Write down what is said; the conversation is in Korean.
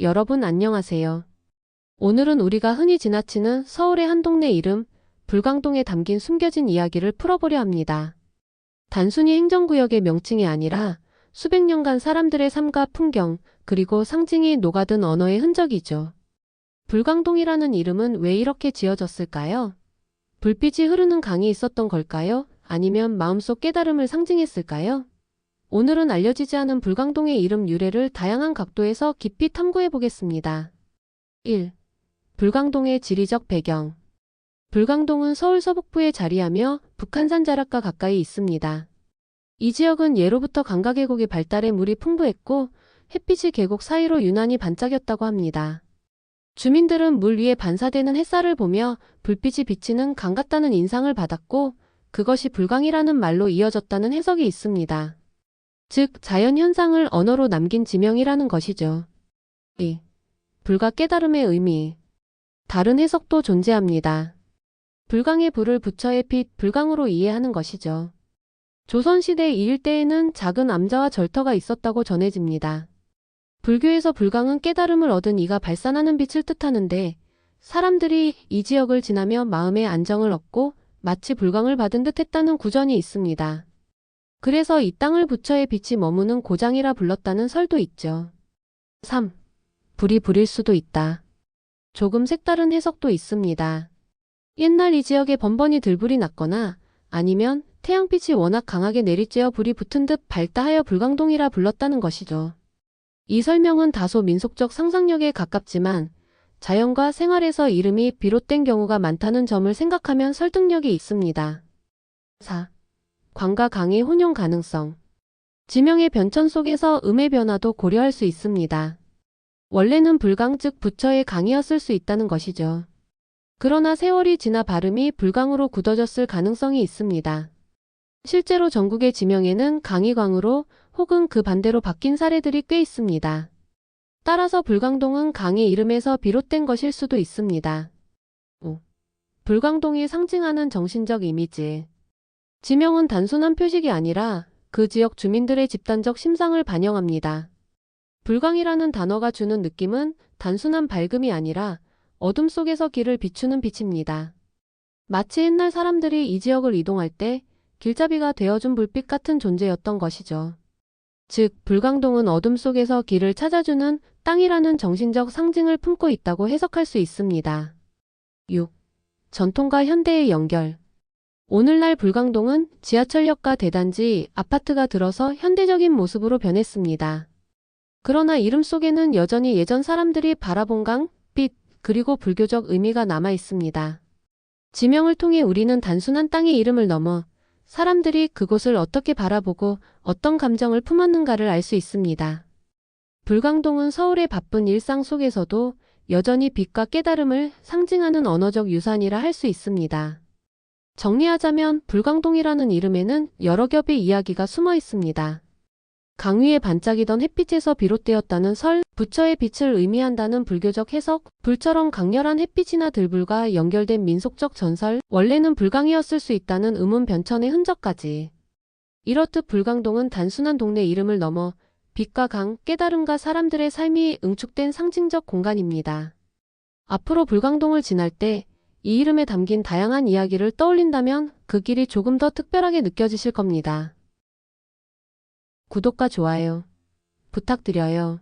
여러분 안녕하세요. 오늘은 우리가 흔히 지나치는 서울의 한 동네 이름, 불광동에 담긴 숨겨진 이야기를 풀어보려 합니다. 단순히 행정구역의 명칭이 아니라 수백 년간 사람들의 삶과 풍경, 그리고 상징이 녹아든 언어의 흔적이죠. 불광동이라는 이름은 왜 이렇게 지어졌을까요? 불빛이 흐르는 강이 있었던 걸까요? 아니면 마음속 깨달음을 상징했을까요? 오늘은 알려지지 않은 불광동의 이름 유래를 다양한 각도에서 깊이 탐구해 보겠습니다. 1. 불광동의 지리적 배경. 불광동은 서울 서북부에 자리하며 북한산 자락과 가까이 있습니다. 이 지역은 예로부터 강가계곡이 발달해 물이 풍부했고 햇빛이 계곡 사이로 유난히 반짝였다고 합니다. 주민들은 물 위에 반사되는 햇살을 보며 불빛이 비치는 강 같다는 인상을 받았고 그것이 불광이라는 말로 이어졌다는 해석이 있습니다. 즉, 자연 현상을 언어로 남긴 지명이라는 것이죠. 2. 불과 깨달음의 의미. 다른 해석도 존재합니다. 불광에 불을 붙여의 빛, 불광으로 이해하는 것이죠. 조선시대 이 일대에는 작은 암자와 절터가 있었다고 전해집니다. 불교에서 불광은 깨달음을 얻은 이가 발산하는 빛을 뜻하는데 사람들이 이 지역을 지나며 마음의 안정을 얻고 마치 불광을 받은 듯 했다는 구전이 있습니다. 그래서 이 땅을 부처의 빛이 머무는 고장이라 불렀다는 설도 있죠. 3. 불이 불일 수도 있다. 조금 색다른 해석도 있습니다. 옛날 이 지역에 번번이 들불이 났거나 아니면 태양빛이 워낙 강하게 내리쬐어 불이 붙은 듯 밝다 하여 불광동이라 불렀다는 것이죠. 이 설명은 다소 민속적 상상력에 가깝지만 자연과 생활에서 이름이 비롯된 경우가 많다는 점을 생각하면 설득력이 있습니다. 4. 광과 강의 혼용 가능성. 지명의 변천 속에서 음의 변화도 고려할 수 있습니다. 원래는 불강 즉 부처의 강이었을 수 있다는 것이죠. 그러나 세월이 지나 발음이 불강으로 굳어졌을 가능성이 있습니다. 실제로 전국의 지명에는 강이광으로 혹은 그 반대로 바뀐 사례들이 꽤 있습니다. 따라서 불광동은 강의 이름에서 비롯된 것일 수도 있습니다. 5. 불광동이 상징하는 정신적 이미지. 지명은 단순한 표식이 아니라 그 지역 주민들의 집단적 심상을 반영합니다. 불광이라는 단어가 주는 느낌은 단순한 밝음이 아니라 어둠 속에서 길을 비추는 빛입니다. 마치 옛날 사람들이 이 지역을 이동할 때 길잡이가 되어준 불빛 같은 존재였던 것이죠. 즉, 불광동은 어둠 속에서 길을 찾아주는 땅이라는 정신적 상징을 품고 있다고 해석할 수 있습니다. 6. 전통과 현대의 연결. 오늘날 불광동은 지하철역과 대단지, 아파트가 들어서 현대적인 모습으로 변했습니다. 그러나 이름 속에는 여전히 예전 사람들이 바라본 강, 빛, 그리고 불교적 의미가 남아 있습니다. 지명을 통해 우리는 단순한 땅의 이름을 넘어 사람들이 그곳을 어떻게 바라보고 어떤 감정을 품었는가를 알 수 있습니다. 불광동은 서울의 바쁜 일상 속에서도 여전히 빛과 깨달음을 상징하는 언어적 유산이라 할 수 있습니다. 정리하자면 불광동이라는 이름에는 여러 겹의 이야기가 숨어 있습니다. 강 위에 반짝이던 햇빛에서 비롯되었다는 설, 부처의 빛을 의미한다는 불교적 해석, 불처럼 강렬한 햇빛이나 들불과 연결된 민속적 전설, 원래는 불광이었을 수 있다는 의문 변천의 흔적까지. 이렇듯 불광동은 단순한 동네 이름을 넘어 빛과 강, 깨달음과 사람들의 삶이 응축된 상징적 공간입니다. 앞으로 불광동을 지날 때 이 이름에 담긴 다양한 이야기를 떠올린다면 그 길이 조금 더 특별하게 느껴지실 겁니다. 구독과 좋아요 부탁드려요.